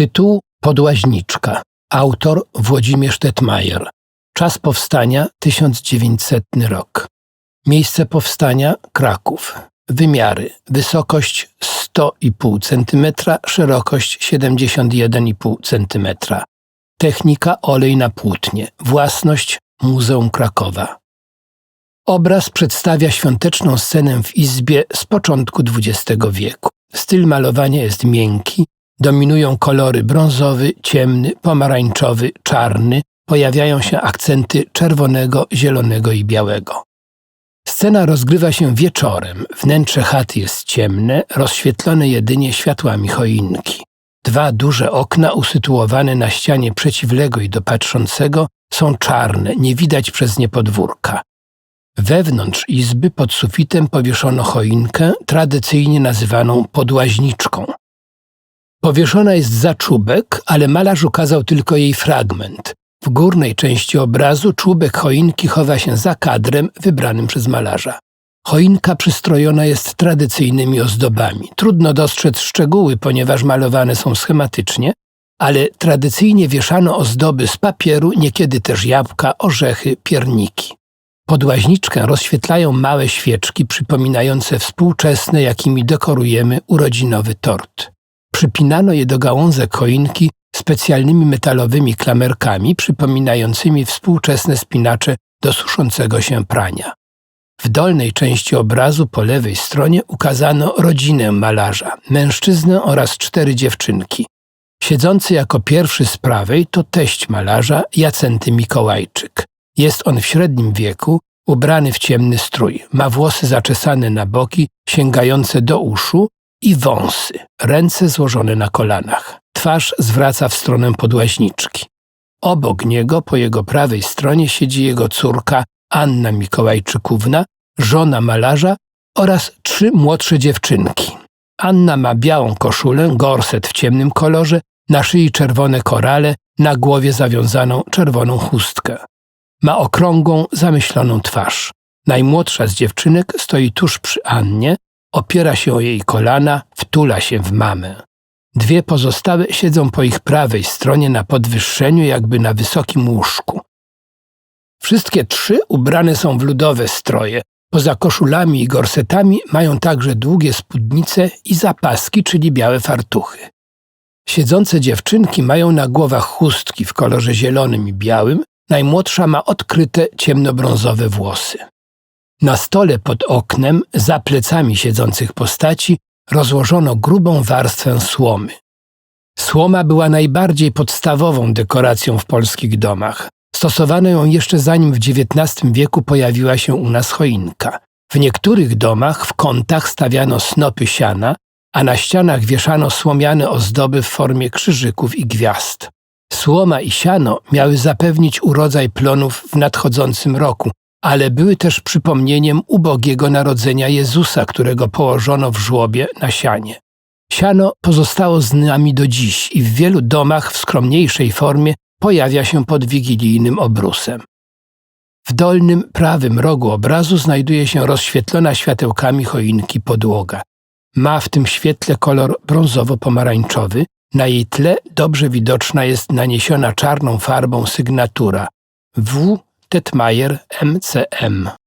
Tytuł Podłaźniczka. Autor Włodzimierz Detmajer. Czas powstania 1900 rok. Miejsce powstania Kraków. Wymiary: wysokość 100,5 cm, szerokość 71,5 cm. Technika olej na płótnie. Własność Muzeum Krakowa. Obraz przedstawia świąteczną scenę w izbie z początku XX wieku. Styl malowania jest miękki, dominują kolory brązowy, ciemny, pomarańczowy, czarny, pojawiają się akcenty czerwonego, zielonego i białego. Scena rozgrywa się wieczorem. Wnętrze chaty jest ciemne, rozświetlone jedynie światłami choinki. Dwa duże okna usytuowane na ścianie przeciwległej do patrzącego są czarne, nie widać przez nie podwórka. Wewnątrz izby pod sufitem powieszono choinkę, tradycyjnie nazywaną podłaźniczką. Powieszona jest za czubek, ale malarz ukazał tylko jej fragment. W górnej części obrazu czubek choinki chowa się za kadrem wybranym przez malarza. Choinka przystrojona jest tradycyjnymi ozdobami. Trudno dostrzec szczegóły, ponieważ malowane są schematycznie, ale tradycyjnie wieszano ozdoby z papieru, niekiedy też jabłka, orzechy, pierniki. Podłaźniczkę rozświetlają małe świeczki przypominające współczesne, jakimi dekorujemy urodzinowy tort. Przypinano je do gałązek choinki specjalnymi metalowymi klamerkami przypominającymi współczesne spinacze do suszącego się prania. W dolnej części obrazu po lewej stronie ukazano rodzinę malarza, mężczyznę oraz cztery dziewczynki. Siedzący jako pierwszy z prawej to teść malarza Jacenty Mikołajczyk. Jest on w średnim wieku, ubrany w ciemny strój. Ma włosy zaczesane na boki, sięgające do uszu i wąsy, ręce złożone na kolanach. Twarz zwraca w stronę podłaźniczki. Obok niego, po jego prawej stronie, siedzi jego córka Anna Mikołajczykówna, żona malarza oraz trzy młodsze dziewczynki. Anna ma białą koszulę, gorset w ciemnym kolorze, na szyi czerwone korale, na głowie zawiązaną czerwoną chustkę. Ma okrągłą, zamyśloną twarz. Najmłodsza z dziewczynek stoi tuż przy Annie, opiera się o jej kolana, wtula się w mamę. Dwie pozostałe siedzą po ich prawej stronie na podwyższeniu, jakby na wysokim łóżku. Wszystkie trzy ubrane są w ludowe stroje. Poza koszulami i gorsetami mają także długie spódnice i zapaski, czyli białe fartuchy. Siedzące dziewczynki mają na głowach chustki w kolorze zielonym i białym, najmłodsza ma odkryte ciemnobrązowe włosy. Na stole pod oknem, za plecami siedzących postaci, rozłożono grubą warstwę słomy. Słoma była najbardziej podstawową dekoracją w polskich domach. Stosowano ją jeszcze zanim w XIX wieku pojawiła się u nas choinka. W niektórych domach w kątach stawiano snopy siana, a na ścianach wieszano słomiane ozdoby w formie krzyżyków i gwiazd. Słoma i siano miały zapewnić urodzaj plonów w nadchodzącym roku, ale były też przypomnieniem ubogiego narodzenia Jezusa, którego położono w żłobie na sianie. Siano pozostało z nami do dziś i w wielu domach w skromniejszej formie pojawia się pod wigilijnym obrusem. W dolnym prawym rogu obrazu znajduje się rozświetlona światełkami choinki podłoga. Ma w tym świetle kolor brązowo-pomarańczowy, na jej tle dobrze widoczna jest naniesiona czarną farbą sygnatura W. Tetmajer MCM.